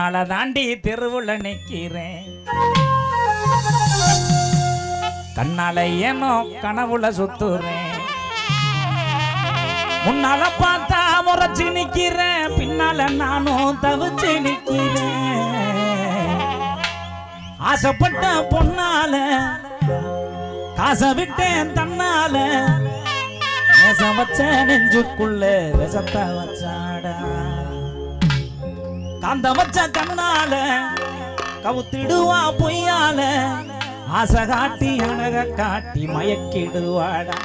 உன்னால தாண்டி தெருவுல நிக்கிறேன். கண்ணால ஏனோ கனவுல சுத்துறேன். முன்னால பார்த்தா முறைச்சு நிக்கிறேன் பின்னால நானும் தவிச்சு நிக்கிறேன். ஆசைப்பட்ட பொண்ணால காசை விட்டேன் தன்னால. நேச வச்ச நெஞ்சுக்குள்ள விஷத்த வச்சாடா. அந்த வச்ச கண்ணால கவுத்திடுவா பொய்யால ஆசை காட்டி அழக காட்டி மயக்கிடுவாடா.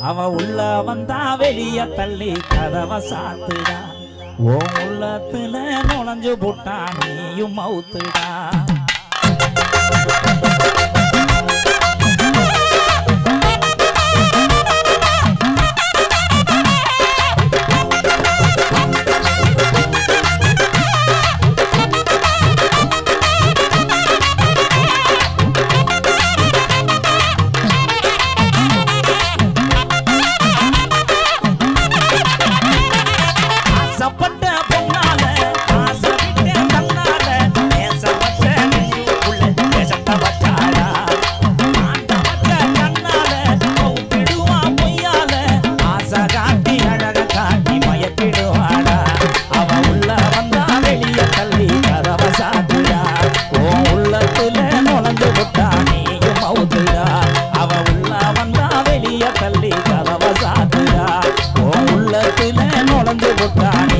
அவ உள்ள வந்தா வெளிய தள்ளி கதவை சாத்துடா. ஓ உள்ளத்துல நுழைஞ்சு போட்டா நீயும் மவுத்துடா. உள்ளத்துல விட்டானே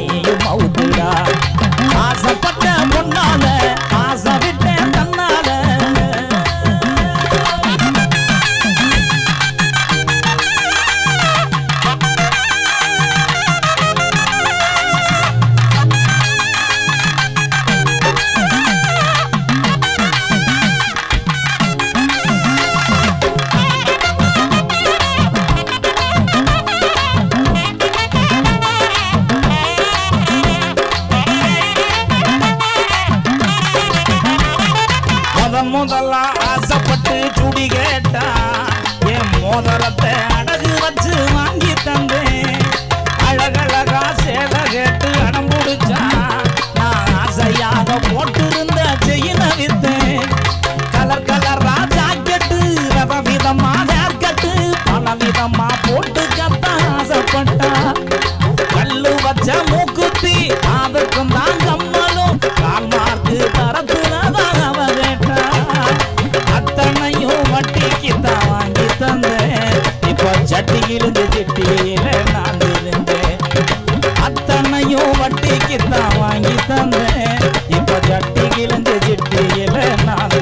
முதன் ஆசைப்பட்டு சுடி கேட்டா என் மோதிரத்தை அடகு வச்சு வாங்கி தந்தேன். அழகழகா சேத கேட்டு அடம் பிடிச்சா நான் ஆசையாக போட்டிருந்த செயின வித்தேன். கலர் கலர் ராஜா ஜாக்கெட்டு ரவ விதமா கட்டு பல விதமா போட்டு கத்த ஆசைப்பட்டா. கல்லு வச்ச மூக்குத்தி அதற்கும் தான் இப்போ சட்டி இருந்து சிட்டியில நான் இருந்தேன். அத்தனையும் வட்டிக்கு தான் வாங்கி தந்தேன். இப்போ சட்டி கிழிஞ்சு சிட்டியில நான்